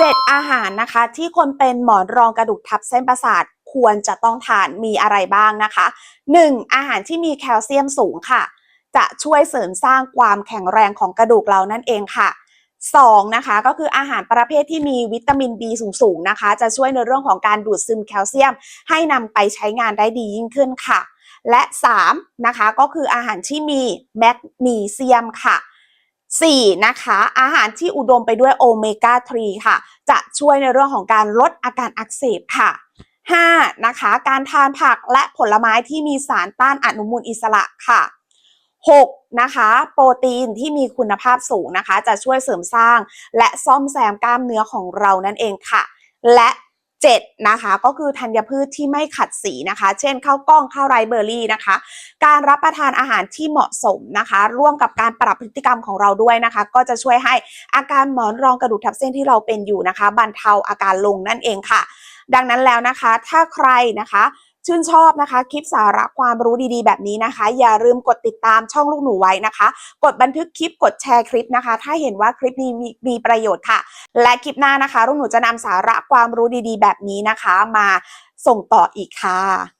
7 อาหารนะคะ ที่คนเป็นหมอนรองกระดูกทับเส้นประสาทควรจะต้องทานมีอะไรบ้างนะคะ 1. อาหารที่มีแคลเซียมสูงค่ะ จะช่วยเสริมสร้างความแข็งแรงของกระดูกเรานั่นเองค่ะ 2. นะคะก็คืออาหารประเภทที่มีวิตามิน B สูงๆนะคะ จะช่วยในเรื่องของการดูดซึมแคลเซียม ให้นำไปใช้งานได้ดียิ่งขึ้นค่ะ และ 3 นะคะก็คืออาหารที่มีแมกนีเซียมค่ะ 4. นะคะ อาหารที่อุดมไปด้วยโอเมก้า 3 ค่ะ จะช่วยในเรื่องของการลดอาการอักเสบค่ะ 5. นะคะ การทานผักและผลไม้ที่มีสารต้านอนุมูลอิสระค่ะ 6. นะคะ โปรตีนที่มีคุณภาพสูงนะคะ จะช่วยเสริมสร้าง และซ่อมแซมกล้ามเนื้อของเรานั่นเองค่ะ และ 7นะคะก็คือธัญพืชที่ไม่ขัดสีนะคะ เช่นข้าวกล้องข้าวไรเบอร์รี่นะคะ การรับประทานอาหารที่เหมาะสมนะคะ ร่วมกับการปรับพฤติกรรมของเราด้วยนะคะ ก็จะช่วยให้อาการหมอนรองกระดูกทับเส้นที่เราเป็นอยู่นะคะบรรเทาอาการลงนั่นเองค่ะ ดังนั้นแล้วนะคะ ถ้าใครนะคะชื่นชอบนะคะคลิปสาระความรู้ดีๆ แบบนี้นะคะ อย่าลืมกดติดตามช่องลูกหนูไว้นะคะ กดบันทึกคลิปกดแชร์คลิปนะคะ ถ้าเห็นว่าคลิปนี้มีมีประโยชน์ค่ะ และคลิปหน้านะคะลูกหนูจะนำสาระความรู้ดีๆ แบบนี้นะคะ มาส่งต่ออีกค่ะ